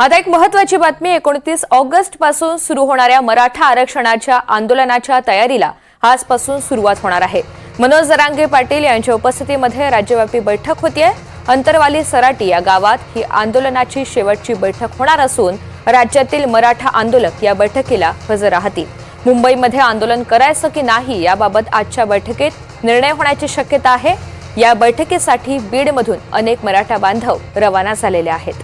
आता एक महत्वाची बातमी एकोणतीस ऑगस्टपासून सुरू होणाऱ्या मराठा आरक्षणाच्या आंदोलनाच्या तयारीला आजपासून सुरुवात होणार आहे. मनोज जरांगे पाटील यांच्या उपस्थितीमध्ये राज्यव्यापी बैठक होतीये. अंतरवाली सराटी या गावात ही आंदोलनाची शेवटची बैठक होणार असून राज्यातील मराठा आंदोलक या बैठकीला हजर राहतील. मुंबईमध्ये आंदोलन करायचं की नाही याबाबत आजच्या बैठकीत निर्णय होण्याची शक्यता आहे. या बैठकीसाठी बीडमधून अनेक मराठा बांधव रवाना झालेले आहेत.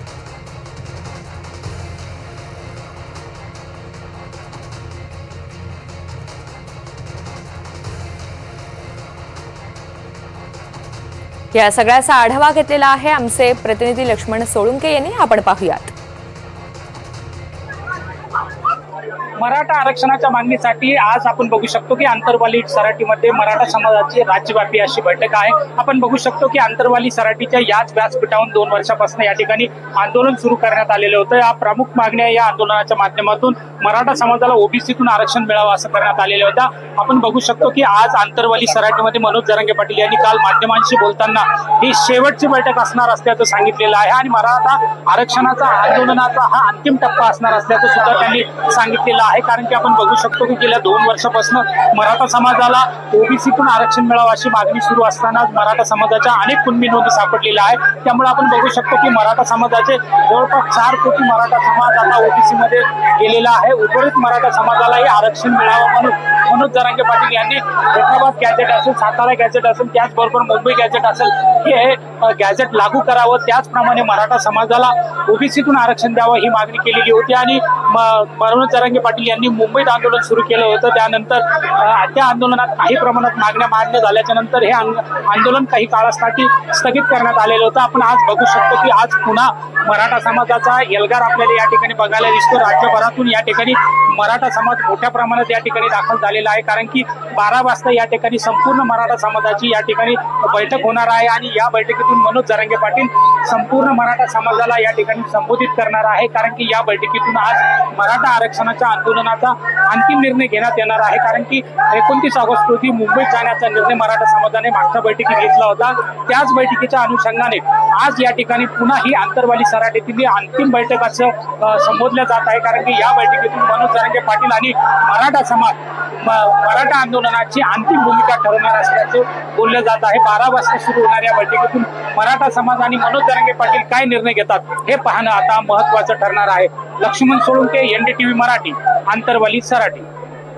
या सगळ्याचा आढावा घेतलेला आहे आमचे प्रतिनिधी लक्ष्मण सोळुंके यांनी. आपण पाहूयात. मराठा आरक्षणाच्या मागणीसाठी आज आपण बघू शकतो की आंतरवाली सराटीमध्ये मराठा समाजाची राज्यव्यापी अशी बैठक आहे. आपण बघू शकतो की आंतरवाली सराटीच्या याच व्यासपीठावरून दोन वर्षापासून या ठिकाणी आंदोलन सुरू करण्यात आलेलं होतं. या प्रमुख मागण्या या आंदोलनाच्या माध्यमातून मराठा समाजाला ओबीसीतून आरक्षण मिळावं असं करण्यात आलेलं होतं. आपण बघू शकतो की आज आंतरवाली सराटीमध्ये मनोज जरांगे पाटील यांनी काल माध्यमांशी बोलताना ही शेवटची बैठक असणार असल्याचं सांगितलेलं आहे आणि मराठा आरक्षणाचा आंदोलनाचा हा अंतिम टप्पा असणार असल्याचं सुद्धा त्यांनी सांगितलेलं आहे. आहे. कारण की आपण बघू शकतो की गेल्या दोन वर्षापासून मराठा समाजाला ओबीसीतून आरक्षण मिळावं अशी मागणी सुरू असताना मराठा समाजाच्या अनेक कुणबी नोंदी सापडलेल्या आहे त्यामुळे आपण बघू शकतो की मराठा समाजाचे जवळपास चार कोटी मराठा समाज आता ओबीसी मध्ये गेलेला आहे. उर्वरित मराठा समाजालाही आरक्षण मिळावं म्हणून मनोज जरांगे पाटील यांनी हैदराबाद गॅझेट असेल सातारा गॅझेट असेल त्याचबरोबर मुंबई गॅझेट असेल हे गॅजेट गॅझेट लागू करावं. त्याचप्रमाणे मराठा समाजाला ओबीसीतून आरक्षण द्यावं ही मागणी केलेली होती आणि मनोज जरांगे पाटील यांनी मुंबईत आंदोलन सुरू केलं होतं. त्यानंतर त्या आंदोलनात काही प्रमाणात मागण्या मान्य झाल्याच्यानंतर हे आंदोलन काही काळासाठी स्थगित करण्यात आलेलं होतं. आपण आज बघू शकतो की आज पुन्हा मराठा समाजाचा एल्गार आपल्याला या ठिकाणी बघायला दिसतो. राज्यभरातून या ठिकाणी मराठा समाज मोठ्या प्रमाणात या ठिकाणी दाखल झालेला आहे. कारण की बारा वाजता या ठिकाणी संपूर्ण मराठा समाजाची या ठिकाणी बैठक होणार आहे आणि या बैठकीतून मनोज जरांगे पाटील संपूर्ण मराठा समाजाला या ठिकाणी संबोधित करणार आहे. कारण की या बैठकीतून आज मराठा आरक्षणाच्या आंदोलनाचा अंतिम निर्णय घेण्यात येणार आहे. कारण की एकोणतीस ऑगस्ट रोजी मुंबईत जाण्याचा निर्णय मराठा समाजाने मागच्या बैठकीत घेतला होता. त्याच बैठकीच्या अनुषंगाने आज या ठिकाणी पुन्हा ही आंतरवाली सराटीतील अंतिम बैठक असं संबोधलं जात आहे. कारण की या बैठकीतून मनोज जरांगे पाटील आणि मराठा समाज मराठा आंदोलनाची अंतिम भूमिका ठरवणार असल्याचं बोललं जात आहे. बारा वाजता सुरू होणाऱ्या बैठकीतून मराठा समाज आणि मनोज जरांगे पाटील काय निर्णय घेतात हे पाहणं आता महत्वाचं ठरणार आहे. लक्ष्मण सोळुंके एनडीटीव्ही मराठी आंतरवाली सराठी.